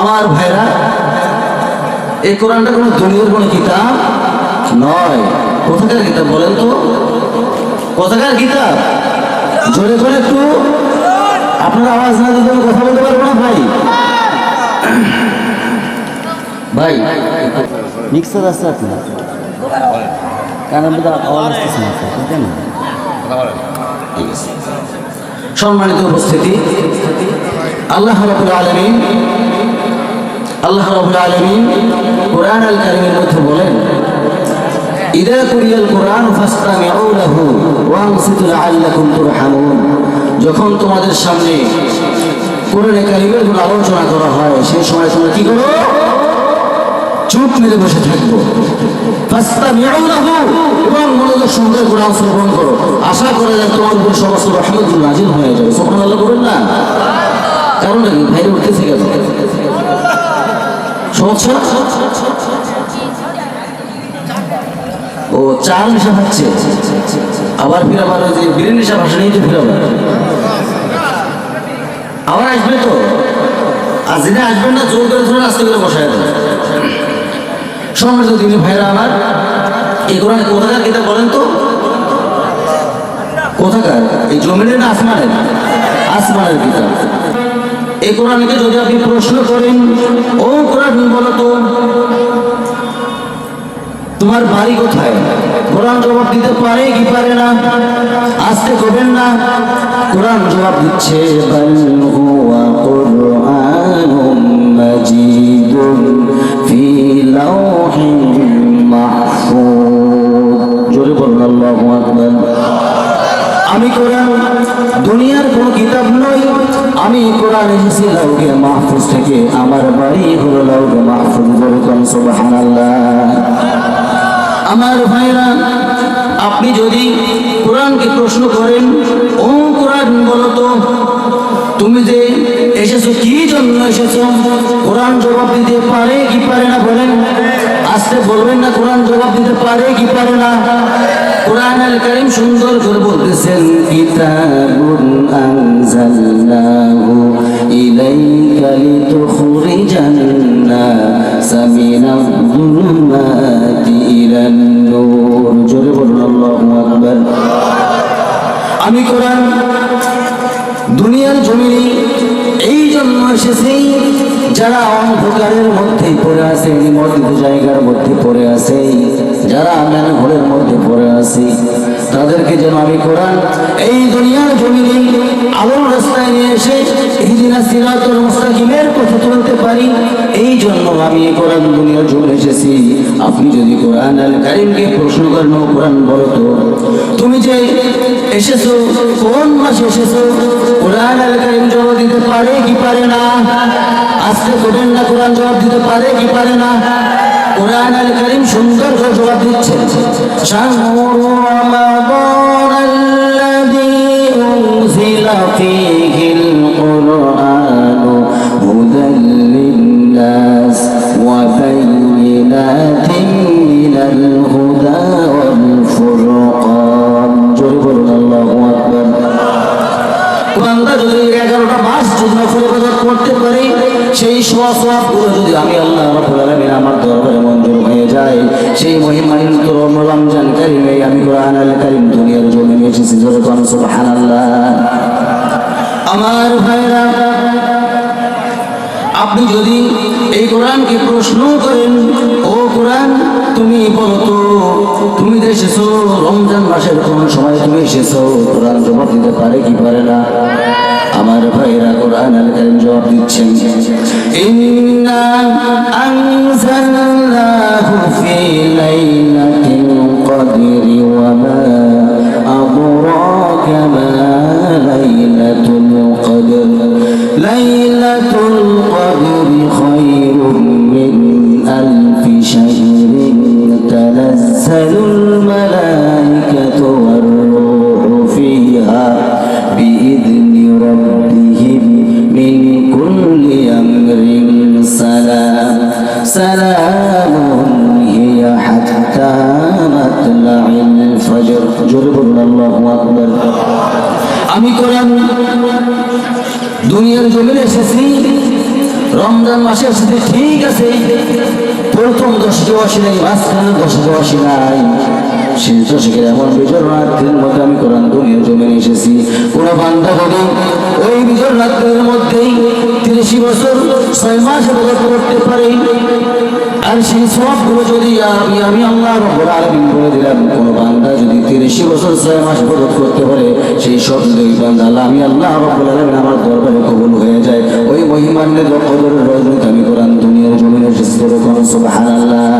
আমার ভাইরা, এই কোরআনটা কোনো দুনিয়ার কোনো কিতাব নয়। কোথাকার কিতাব বলেন তো? কোথাকার কিতাব? জোরে করে একটু। আপনার আওয়াজ না দিতে আমি কথা বলতে পারব না, ভাই। ভাই মিক্সার আছে আপনার। সম্মানিত উপস্থিতি, আল্লাহ রাবুল আলমিন আল্লাহ রাবুল আলমিন কোরআন আল কারিমের মধ্যে বলেন, ইদা কুরিয়াল কোরআন ফাসতামিউ লাহু ওয়ানসিতু লাআল্লাকুম তুরহামুন। যখন তোমাদের সামনে কোরআনে কারিমের কোনো আলোচনা করা হয় সেই সময় তোমরা কি করো? চুপ মেরে বসে থাকব এবং মনোযোগ সহকারে কোরআন শ্রবণ করো। আশা করা যায় তোমার উপর সমস্ত রহমতুল নাজিল হয়ে যাবে। সুবহানাল্লাহ করবেন না। কারণ ভাই উঠতেছে কেন? ও, চাল নেশা খাচ্ছে। আবার ফির আবার ওই যে বিড়ি নেশা ভাষা নিয়ে তো ফিরাবো আবার। আসবে তো? আর যিনি আসবেন না, জোর করে ধরে আস্তে করে বসায় দেবে। সম্মানিত তিনি ভাইরা আমার, এই কোরআনে কোথাকার কিতাব বলেন তো? কোথাকার? এই জমিনের না আসমানের? আসমানের কিতাব। এই কোরআনকে যদি আপনি প্রশ্ন করেন, ও কোরআন বলতো তোমার বাড়ি কোথায়? কোরআন জবাব দিতে পারে কি পারে না? আসতে করবেন না? কোরআন জবাব দিচ্ছে, বাল হুয়া কুরআনুম মাজিদুন। আমি কোরআন, দুনিয়ার কোন কিতাব নই। আমি কোরআন এসেছি লাউকে মাহফুজ থেকে। আমার বাড়ি হলো লাউকে মাহফুজ বলতাম সুবহানাল্লাহ। আমার ভাইরা, আপনি যদি কোরআনকে প্রশ্ন করেন, ও কোরআন বলো তো, তুমি যে এসেছ কি জন্য এসেছ? কোরআন জবাব দিতে পারে কি পারে না বলেন? আসতে বলবেন না কোরআন জবাব দিতে পারে কি পারে না? কোরআন আল করিম সুন্দর করে বলতেছেন কিতাবুন আনজালনাহু ইলাইকা লিতুখরিজান নাসা মিনাল যুলুমাতি ইলান নূর। জোরে বলুন, আল্লাহু আকবার। আমি কোরআন দুনিয়ার জমিনে এই জন্য এসেছি যারা অন্ধকারের মধ্যে পড়ে আছে, নিমজ্জিত জায়গার মধ্যে পড়ে আছে, যারা ঘরের মধ্যে পড়ে আছে, তাদেরকে যেন আমি কোরআন এই দুনিয়ার জমিনে আলোর রাস্তায় নিয়ে এসে হিদিনা সিরাতুল মুস্তাকিমের পথে তুলতে পারি, এই জন্য আমি কোরআন দুনিয়ার জমিনে এসেছি। আপনি যদি কোরআন আল কারিমকে প্রশ্ন করেন কোরআন, বলো তো, তুমি যে এসেছ, কোন মাসে এসেছ? কোরআন আল কারিম জবাব দিতে পারে কি পারে না? আজকে করবেন না কোরআন জবাব দিতে পারে কি পারে না? কোরআন আল কারিম সুন্দর করে জবাব দিচ্ছে। কুরআনু বান্দা যদি এগারোটা মাস যদি নফল করতে পারি সেই সওয়াব যদি আমি আল্লাহ রাব্বুল আমার দরবারে মঞ্জুর হয়ে যায়, সেই মহিমান্বিত রমজান আমি কোরআন দুনিয়ার জমিনে এসেছি আমার ভাইরা, আপনি যদি এই কোরআনকে প্রশ্ন করেন, ও কোরআন, তুমি বলতো তুমি এসেছ রমজান মাসের কোন সময় তুমি এসেছ? কোরআন জবাব দিতে পারে কি পারে না? ভাইরা কোরআন আল কারীম জবাব দিচ্ছেন ইন্না আনজালনাহু ফি লাইলাতিল কদরি ওয়া মা আমি কোরআন দুনিয়ার জমিনে এসেছি, রমজান মাসে আসছে ঠিক আছে, প্রথম দশকে আসি নাই, মাঝখানে দশকে আসি নাই। শেষ দশকের এমন বিজয় মধ্যে আমি কোরআন দুনিয়ার এসেছি। কোন বান্ধা যদি ওই বিজয় রাত্রের মধ্যেই তিরিশ বছর, ছয় মাস করতে পারে। আর সেই সবগুলো যদি আমি আমি আল্লাহ রব্বুল আলামিন বলে দিলাম, কোন বান্দা যদি তিরিশ বছর ছয় মাস বরত করতে পারে, সেই সব দুই বান্দা। আমি আল্লাহ রব্বুল আমার দরবারে কবুল হয়ে যায়। ওই মহিমান্বিত কবরের রজনীত আমি কোরআন দুনিয়ার জমিনে সুস্থ সুবহানাল্লাহ।